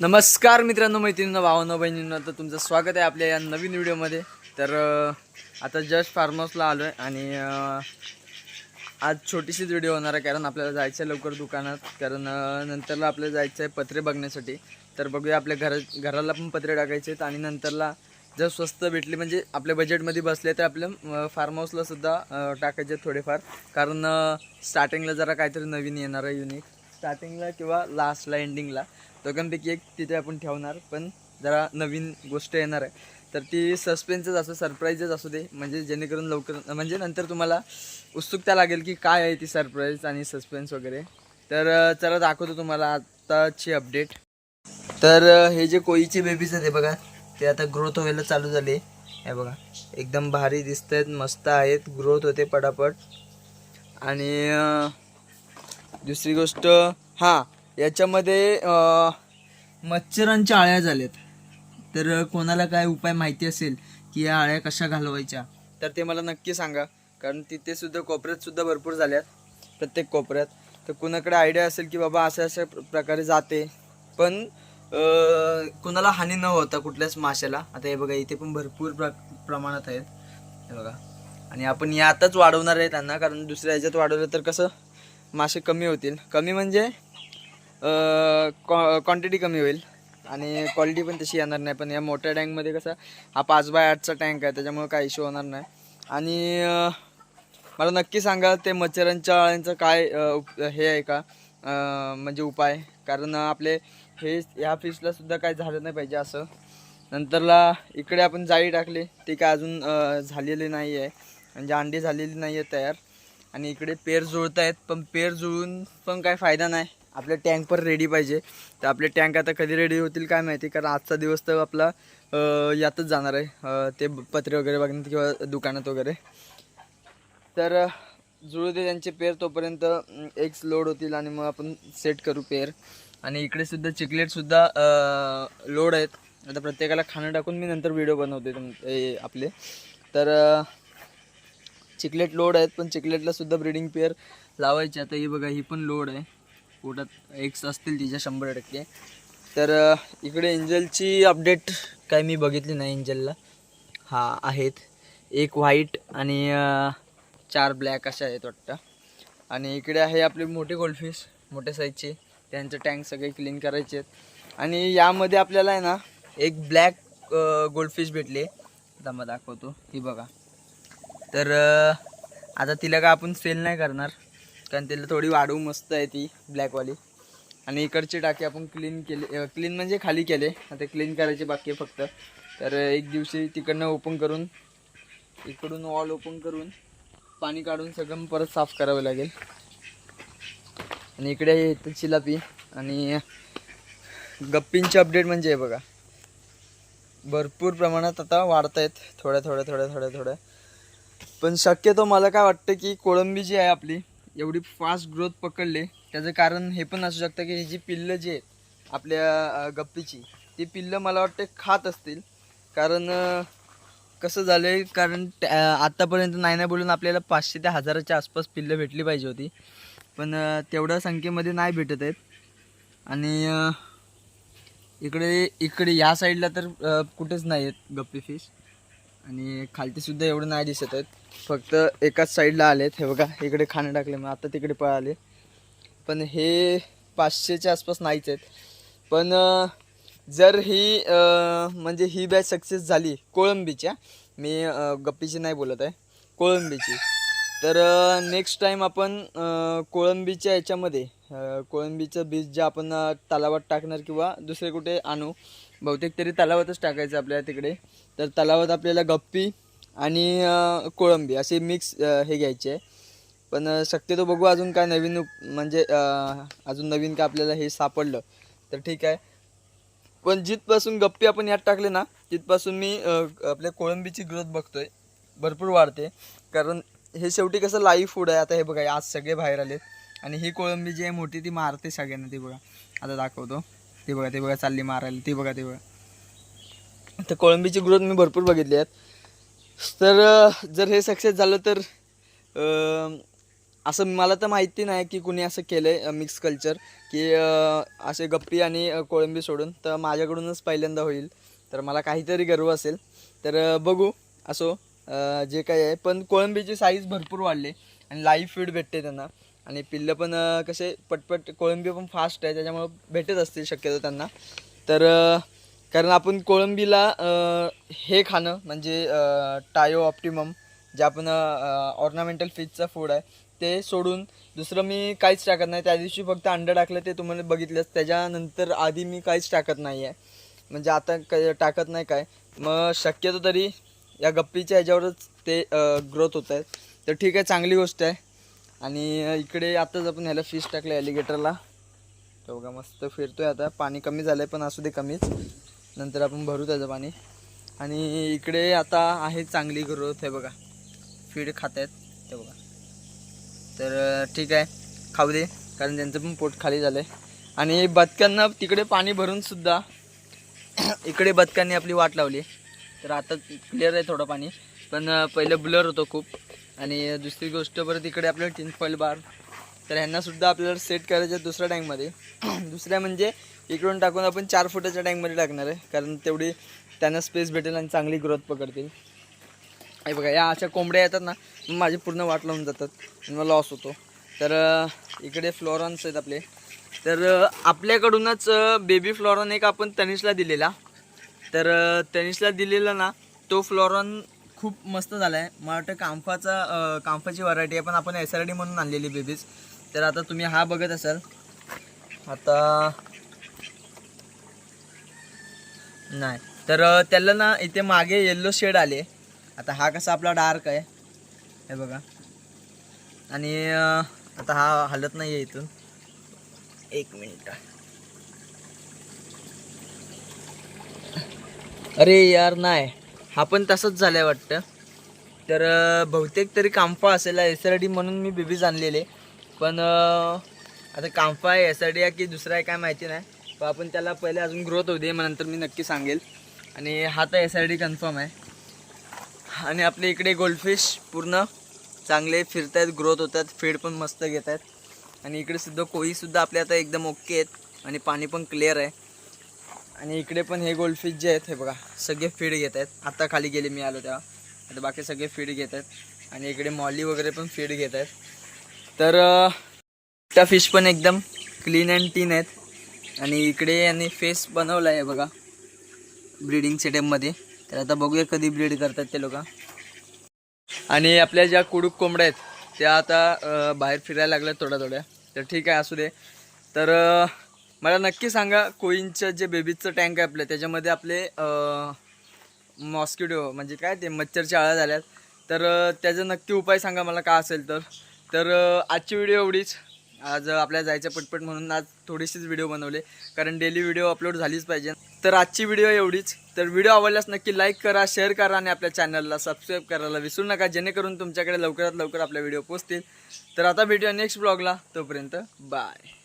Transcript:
नमस्कार मित्रांनो मैत्रिणींना भावांना बहिणींना तर तुमचं स्वागत आहे आपल्या या नवीन व्हिडिओमध्ये. तर आता जस्ट फार्म हाऊसला आलो आहे आणि आज छोटीशीच व्हिडिओ होणार आहे कारण आपल्याला जायचं आहे लवकर दुकानात. कारण नंतरला आपल्याला जायचं आहे पत्रे बघण्यासाठी. तर बघूया आपल्या घरा घराला पण पत्रे टाकायचे आहेत आणि नंतरला जर स्वस्त भेटली म्हणजे आपल्या बजेटमध्ये बसले तर आपल्या फार्म हाऊसला सुद्धा टाकायचे आहेत थोडेफार. कारण स्टार्टिंगला जरा काहीतरी नवीन येणार आहे युनिक स्टार्टिंगला किंवा लास्टला एंडिंगला दोघांपैकी एक तिथे आपण ठेवणार पण जरा नवीन गोष्ट येणार आहे. तर ती सस्पेन्सच असो सरप्राईजच असू दे म्हणजे जेणेकरून लवकर म्हणजे नंतर तुम्हाला उत्सुकता लागेल की काय आहे ती सरप्राईज आणि सस्पेन्स वगैरे. तर चला दाखवतो तुम्हाला आत्ताची अपडेट तर हे जे कोळीचे बेबीज आहेत बघा ते आता ग्रोथ व्हायला चालू झाले. हे बघा एकदम भारी दिसत आहेत मस्त आहेत ग्रोथ होते पटापट. आणि दुसरी गोष्ट हां याच्यामध्ये मच्छरांच्या आळ्या झाल्यात. तर कोणाला काय उपाय माहिती असेल की या आळ्या कशा घालवायच्या? तर ते मला नक्की सांगा. कारण तिथे सुद्धा कोपऱ्यात सुद्धा भरपूर झाल्यात. प्रत्येक कोपऱ्यात. तर कुणाकडे आयडिया असेल की बाबा अशा अशा प्रकारे जाते. पण कोणाला हानी न होता कुठल्याच माशाला. आता हे बघा इथे पण भरपूर प्र प्रमाणात आहेत. हे बघा. आणि आपण यातच वाढवणार आहे त्यांना. कारण दुसऱ्या ह्याच्यात वाढवलं तर कसं? मासे कमी होतील. कमी म्हणजे क्वांटिटी कमी होईल. आणि क्वालिटी पण तशी येणार नाही. पण या मोठ्या टँकमध्ये कसं हा पाच बाय आठचा टँक आहे. त्याच्यामुळे काही इश्यू होणार नाही. आणि मला नक्की सांगा ते मच्छरांच्या अळ्यांचं काय उप- हे आहे का? म्हणजे उपाय? कारण आपले हे ह्या फिशला सुद्धा काय झालं नाही पाहिजे असं. नंतरला इकडे आपण जाळी टाकली. ती काय अजून झालेली नाही आहे म्हणजे अंडी झालेली नाही आहे तयार. आणि इकडे पेर जुळत आहेत पण पेर जुळून पण काय फायदा नाही. आपले टँक पण रेडी पाहिजे. तर आपले टँक आता कधी रेडी होतील काय माहिती? कारण आजचा दिवस तर आपला यातच जाणार आहे. ते पत्रे वगैरे बघण्यात किंवा दुकानात वगैरे. तर जुळू दे त्यांचे पेर तोपर्यंत एक लोड होतील आणि मग आपण सेट करू पेर आणि इकडे सुद्धा लोड आहेत. आता प्रत्येकाला खाणं टाकून मी नंतर व्हिडिओ बनवते तुम आपले. तर चिकलेट लोड आहेत पण चिकलेटला सुद्धा ब्रीडिंग पेअर लावायची. आता ही बघा ही पण लोड आहे. पोटात एक्स असतील तिच्या शंभर टक्के. तर इकडे एंजलची अपडेट काय मी बघितली नाही एंजलला हा आहेत. एक व्हाईट आणि चार ब्लॅक अशा आहेत वाटतं. आणि इकडे आहे आपले मोठे गोल्डफिश मोठ्या साईजचे त्यांचे टँक सगळे क्लीन करायचे आहेत. आणि यामध्ये आपल्याला आहे ना एक ब्लॅक गोल्डफिश भेटले. थांबा दाखवतो. ही बघा. तर आता तिला का आपण सेल नाही करणार? कारण त्याला थोडी वाढवू मस्त आहे ती ब्लॅकवाली आणि इकडची टाकी आपण क्लीन केले क्लीन म्हणजे खाली केले. आता क्लीन करायचे बाकी आहे फक्त. तर एक दिवशी तिकडनं ओपन करून इकडून वॉल ओपन करून पाणी काढून सगळं परत साफ करावं लागेल. आणि इकडे येतं चिलापी. आणि गप्पींची अपडेट म्हणजे आहे बघा. भरपूर प्रमाणात आता वाढत आहेत थोड्या थोड्या थोड्या थोड्या थोड्या. पण शक्यतो मला काय वाटतं की कोळंबी जी आहे आपली एवढी फास्ट ग्रोथ पकडले. त्याचं कारण हे पण असू शकतं की ही जी पिल्लं जी आहेत आपल्या गप्पीची ती पिल्लं मला वाटते खात असतील. कारण कसं झालं आहे कारण त्या- आत्तापर्यंत नाही नाही बोलून आपल्याला पाचशे ते हजाराच्या आसपास पिल्लं भेटली पाहिजे होती. पण तेवढ्या संख्येमध्ये नाही भेटत आहेत. आणि इकडे इकडे या साईडला तर कुठेच नाही आहेत गप्पी फिश आणि खालतीसुद्धा एवढं नाही दिसत आहेत. फक्त एकाच साईडला आलेत. हे बघा इकडे खाणं टाकले मग आता तिकडे पळाले. पण हे पाचशेच्या आसपास नाहीच आहेत. पण जर ही म्हणजे ही बॅच सक्सेस झाली कोळंबीच्या मी गप्पीची नाही बोलत आहे कोळंबीची. तर नेक्स्ट टाईम आपण कोळंबीच्या याच्यामध्ये कोळंबीचं बीज जे आपण तलावात टाकणार किंवा दुसरे कुठे आणू बहुतेक तरी तलावातच टाकायचं आपल्याला तिकडे. तर तलावात आपल्याला गप्पी आणि कोळंबी असे मिक्स हे घ्यायचे. आहे पण शक्यतो बघू अजून काय नवीन म्हणजे अजून नवीन काय आपल्याला हे सापडलं. तर ठीक आहे. पण जिथपासून गप्पी आपण यात टाकले ना तिथपासून मी आपल्या कोळंबीची ग्रोथ बघतोय. भरपूर वाढते. कारण हे शेवटी कसं लाईव्ह फूड आहे. आता हे बघा आज सगळे बाहेर आले आणि ही कोळंबी जी आहे मोठी ती मारते सगळ्यांना. ती बघा. आता दाखवतो. ते बघा ते बघा चालली मारायला ती बघा ते बघा. तर कोळंबीची ग्रोथ मी भरपूर बघितली आहेत तर जर हे सक्सेस झालं तर असं मला तर माहिती नाही की कुणी असं केलं आहे मिक्स कल्चर की असे गप्पी आणि कोळंबी सोडून तर माझ्याकडूनच पहिल्यांदा होईल. तर मला काहीतरी गर्व असेल. तर बघू असो जे काही आहे. पण कोळंबीची साईज भरपूर वाढली आणि लाईव्ह फीड भेटते त्यांना. आणि पिल्लं पण कसे पटपट कोळंबी पण फास्ट आहे त्याच्यामुळं भेटत असतील शक्यतो त्यांना. तर कारण आपण कोळंबीला हे खाणं म्हणजे टायो ऑप्टिमम जे आपण ऑर्नामेंटल फिशचा फूड आहे ते सोडून दुसरं मी काहीच टाकत नाही. त्या दिवशी फक्त अंडं टाकलं ते तुम्हाला बघितलंच त्याच्यानंतर आधी मी काहीच टाकत नाही आहे म्हणजे आता काय टाकत नाही काय. मग शक्यतो तरी या गप्पीच्या ह्याच्यावरच ते ग्रोथ होत आहेत तर ठीक आहे चांगली गोष्ट आहे. आणि इकडे आताच आपण ह्याला फिश टाकलं ॲलिगेटरला तो बघा मस्त फिरतोय आता. पाणी कमी झालं आहे पण असू दे कमीच. नंतर आपण भरू त्याचं पाणी. आणि इकडे आता आहे चांगली ग्रोथ आहे बघा. फीड खात आहेत ते बघा. तर ठीक आहे. खाऊ दे कारण त्यांचं पण पोट खाली झालं आहे आणि बदकांना तिकडे पाणी भरूनसुद्धा इकडे बदकांनी आपली वाट लावली तर आता क्लिअर आहे थोडं पाणी. पण पहिलं ब्लर होतो खूप. आणि दुसरी गोष्ट परत इकडे आपलं टिनफॉईल बार तर ह्यांनासुद्धा आपल्याला सेट करायचं आहे दुसऱ्या टँकमध्ये दुसऱ्या म्हणजे इकडून टाकून आपण चार फुटाच्या टँकमध्ये टाकणार आहे. कारण तेवढी त्यांना स्पेस भेटेल आणि चांगली ग्रोथ पकडतील. हे बघा या अशा कोंबड्या येतात ना माझी पूर्ण वाट लावून जातात मला लॉस होतो. तर इकडे फ्लॉरॉन्स आहेत आपले. तर आपल्याकडूनच बेबी फ्लॉरॉन एक आपण तनिषला दिलेला. तर तनिषला दिलेला ना तो फ्लॉरॉन खूप मस्त झाला आहे मला वाटतं कांफाचा अं, कांफाची व्हरायटी आहे पण आपण एस आर डी म्हणून आणलेली बेबीज तर आता तुम्ही हा बघत असाल. आता नाही. तर त्याला ना इथे मागे येल्लो शेड आले. आता हा कसा आपला डार्क आहे. हे बघा. आणि आता हा हलत नाही आहे इथून. एक मिनिट. अरे यार नाही. हा पण तसंच झालाय वाटतं. तर बहुतेक तरी कांफा असेल एस आर डी म्हणून मी बेबीज आणलेले. पण आता कांफा आहे एस आर डी आहे की दुसरा आहे काय माहिती नाही. पण आपण त्याला पहिले अजून ग्रोथ होऊ दे मग नंतर मी नक्की सांगेल. आणि हा तर एस आर डी कन्फर्म आहे. आणि आपल्या इकडे गोल्डफिश पूर्ण चांगले फिरत आहेत ग्रोथ होतात फीड पण मस्त घेत आहेत आणि इकडे सुद्धा कोळीसुद्धा आपले आता एकदम ओके आहेत. आणि पाणी पण क्लिअर आहे. आणि इकडे पण हे गोल्डफिश जे आहेत हे बघा सगळे फीड घेत आहेत. आत्ता खाली गेले मी आलो तेव्हा. आता बाकी सगळे फीड घेत आहेत. आणि इकडे मॉली वगैरे पण फीड घेत आहेत. तर त्या फिश पण एकदम क्लीन अँड टीन आहेत. आणि इकडे यांनी फेस बनवला आहे बघा ब्रीडिंग सेटअपमध्ये तर आता बघूया कधी ब्रीड करतात ते लोक. आणि आपल्या ज्या कुडूक कोंबड्या आहेत त्या आता बाहेर फिरायला लागल्या थोड्या थोड्या तर ठीक आहे असू दे. तर मला नक्की सांगा कोईनचं जे बेबीचं टँक आहे आपलं त्याच्यामध्ये आपले मॉस्किटो म्हणजे काय ते मच्छरच्या आळ्या झाल्यात. तर त्याचा नक्की उपाय सांगा मला का असेल तर. तर आजची व्हिडिओ एवढीच. आज आपल्याला जायचं पटपट म्हणून आज थोडीशीच व्हिडिओ बनवले कारण डेली व्हिडिओ अपलोड झालीच पाहिजे. तर आजची व्हिडिओ एवढीच. तर व्हिडिओ आवडल्यास नक्की लाईक करा शेअर करा आणि आपल्या चॅनलला सबस्क्राईब करायला विसरू नका जेणेकरून तुमच्याकडे लवकरात लवकर आपल्या व्हिडिओ पोचतील. तर आता भेटूया नेक्स्ट ब्लॉगला. तोपर्यंत बाय.